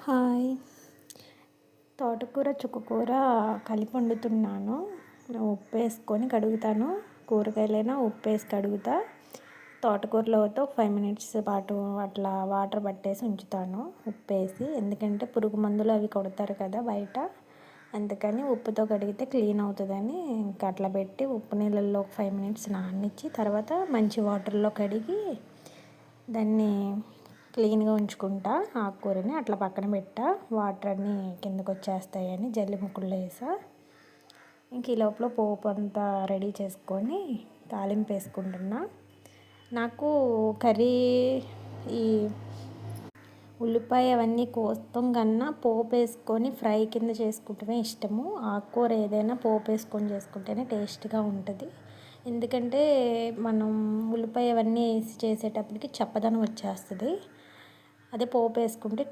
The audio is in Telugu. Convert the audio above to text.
హాయ్. తోటకూర చుక్కకూర కలిపి వండుతున్నాను. ఉప్పు వేసుకొని కడుగుతాను. కూరగాయలైనా ఉప్పు వేసి కడుగుతా. తోటకూరలోతో ఫైవ్ మినిట్స్ పాటు అట్లా వాటర్ పట్టేసి ఉంచుతాను. ఉప్పు వేసి ఎందుకంటే పురుగు మందులు అవి కొడతారు కదా బయట. అందుకని ఉప్పుతో కడిగితే క్లీన్ అవుతుందని ఇంకా అట్లా పెట్టి ఉప్పు నీళ్ళల్లో ఒక ఫైవ్ మినిట్స్ నాననిచ్చి తర్వాత మంచి వాటర్లో కడిగి దాన్ని క్లీన్గా ఉంచుకుంటా ఆకుకూరని అట్లా పక్కన పెట్టా. వాటర్ అన్నీ కిందకు వచ్చేస్తాయని జల్లి ముక్కుల్లో వేసా. ఇంక ఈ లోపల పోపు అంతా రెడీ చేసుకొని తాలింపు వేసుకుంటున్నా. నాకు కర్రీ ఈ ఉల్లిపాయ అవన్నీ కోస్తాం కన్నా పోపు వేసుకొని ఫ్రై కింద చేసుకుంటమే ఇష్టము. ఆకుకూర ఏదైనా పోపు వేసుకొని చేసుకుంటేనే టేస్ట్గా ఉంటుంది. ఎందుకంటే మనం ఉల్లిపాయ అవన్నీ వేసి చేసేటప్పటికి చప్పదనం వచ్చేస్తుంది. అదే పోపు వేసుకుంటే